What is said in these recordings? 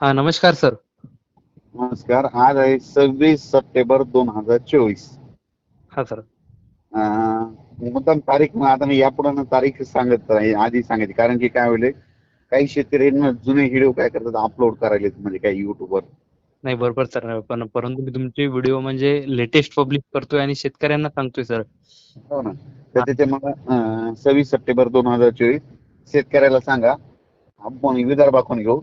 हा नमस्कार सर. नमस्कार. आज आहे सव्वीस सप्टेंबर दोन हजार चोवीस. हा सर. मुद्दाम तारीख मग आता मी यापुढे तारीख सांगत आहे आधी सांगायची. कारण की काय होईल काही शेतकरी जुने व्हिडिओ काय करतात अपलोड करायले म्हणजे काही युट्यूबवर नाही बरोबर सर. पण परंतु मी तुमचे व्हिडिओ म्हणजे लेटेस्ट पब्लिश करतोय आणि शेतकऱ्यांना सांगतोय सर. हो ना. तर त्याच्यामुळे सव्वीस सप्टेंबर दोन हजार चोवीस शेतकऱ्याला सांगा. आपण विदर्भाकडून घेऊ.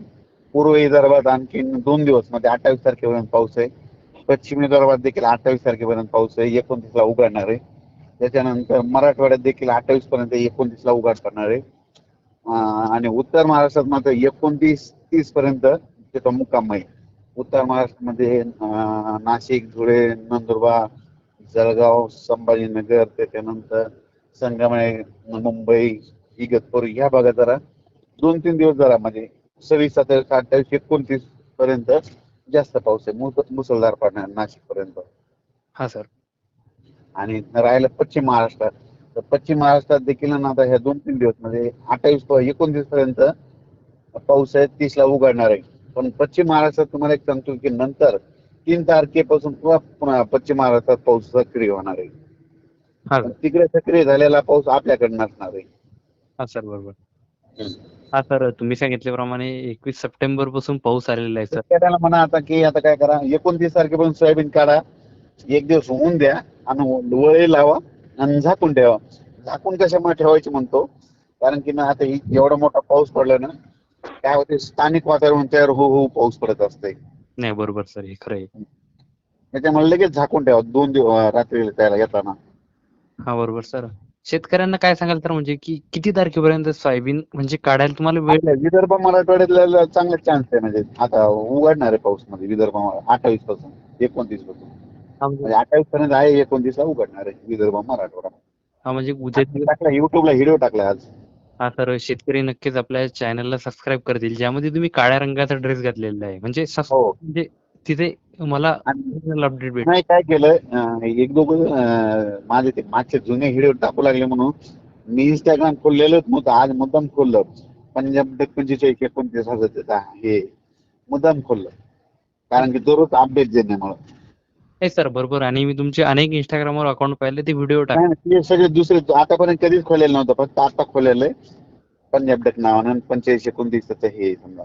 पूर्व विदर्भात आणखी दोन दिवस म्हणजे अठ्ठावीस तारखेपर्यंत पाऊस आहे. पश्चिम विदर्भात देखील अठ्ठावीस तारखेपर्यंत पाऊस आहे. एकोणतीसला उघडणार आहे. त्याच्यानंतर मराठवाड्यात देखील अठ्ठावीस पर्यंत एकोणतीसला उघाड करणार आहे. आणि उत्तर महाराष्ट्रात मात्र एकोणतीस तीस पर्यंत त्याचा मुक्काम आहे. उत्तर महाराष्ट्रामध्ये नाशिक धुळे नंदुरबार जळगाव संभाजीनगर त्याच्यानंतर संगमनेर मुंबई इगतपूर ह्या भागात जरा दोन तीन दिवस जरा म्हणजे सव्वीस सत्तावीस अठ्ठावीस एकोणतीस पर्यंत जास्त पाऊस आहे. मुस- मुसळधार पडणार नाशिक पर्यंत हा सर. आणि राहिलं पश्चिम महाराष्ट्रात. तर पश्चिम महाराष्ट्रात देखील ना आता ह्या दोन तीन दिवस म्हणजे अठ्ठावीस एकोणतीस पर्यंत पाऊस आहे तीसला उघडणार आहे. पण पश्चिम महाराष्ट्रात तुम्हाला एक सांगतो की नंतर तीन तारखेपासून पुन्हा पुन्हा पश्चिम महाराष्ट्रात पाऊस सक्रिय होणार आहे. हा पण सर. तिकडे सक्रिय झालेला पाऊस आपल्याकडे नसणार आहे. हा सर बरोबर. हा सर तुम्ही सांगितल्याप्रमाणे एकवीस सप्टेंबरपासून पाऊस आलेला आहे सर. शेतकऱ्याला म्हणा आता की आता काय करा एकोणतीस तारखेपासून सोयाबीन काढा. एक दिवस होऊन द्या आणि वळे लावा आणि झाकून ठेवा. झाकून कशामुळे ठेवायचे म्हणतो? कारण की ना आता ही एवढा मोठा पाऊस पडला ना काय होते स्थानिक वातावरण तयार होऊ होऊ पाऊस पडत असते. नाही बरोबर सर. हे खरं आहे. त्याच्यामुळे लगेच झाकून ठेवा दोन दिवस रात्रीला त्याला येताना. हा बरोबर सर. शेतकऱ्यांना काय सांगाल तर म्हणजे की किती तारखेपर्यंत सोयाबीन म्हणजे काढायला तुम्हाला वेळ आपल्या विदर्भ मराठवाड्यातल्या चांगला चान्स आहे. म्हणजे आता उघडणार आहे पाऊसमध्ये विदर्भ अठ्ठावीसपासून एकोणतीसपासून म्हणजे- म्हणजे अठ्ठावीस पर्यंत आहे एकोणतीस ला उघडणार आहे विदर्भ मराठवाडा. हा म्हणजे उद्या टाकला युट्यूबला व्हिडिओ टाकला आज. हा सर शेतकरी नक्कीच आपल्या चॅनलला सबस्क्राईब करतील. ज्यामध्ये तुम्ही काळ्या रंगाचा ड्रेस घातलेला आहे. म्हणजे हो. म्हणजे तिथे मला अपडेट भेट नाही काय केलं एक दोघं माझे ते मागचे जुने व्हिडिओ टाकू लागले म्हणून. मी इंस्टाग्राम खोललेलंच नव्हतं आज मुद्दाम खोललं. पंजाब पंचेचाळीस एकोणतीस हजार हे मुद्दाम खोललं. कारण की दररोज अपडेट देण्यामुळे नाही सर बरोबर. आणि मी तुमचे अनेक इंस्टाग्रामवर अकाउंट पाहिले ते व्हिडिओ टाक नाही, नाही, ते सगळे दुसरे आतापर्यंत कधीच खोलेलं नव्हतं फक्त आता खोलेलं. आहे पंजाब डक नावानं पंचेचाळीस एकोणतीस हे समजा.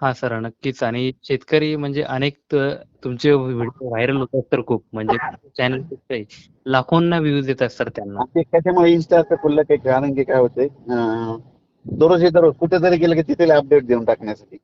हा सर नक्कीच. आणि शेतकरी म्हणजे अनेक त- तुमचे व्हिडिओ व्हायरल होतात तर खूप. म्हणजे चॅनल लाखोंना व्ह्यूज येतात सर त्यांना. आणि ते कशामुळे इंस्टाचं खुललं काही कारण की काय होतंय अं, दररोज हे दररोज कुठेतरी गेलं की तिथे अपडेट देऊन टाकण्यासाठी.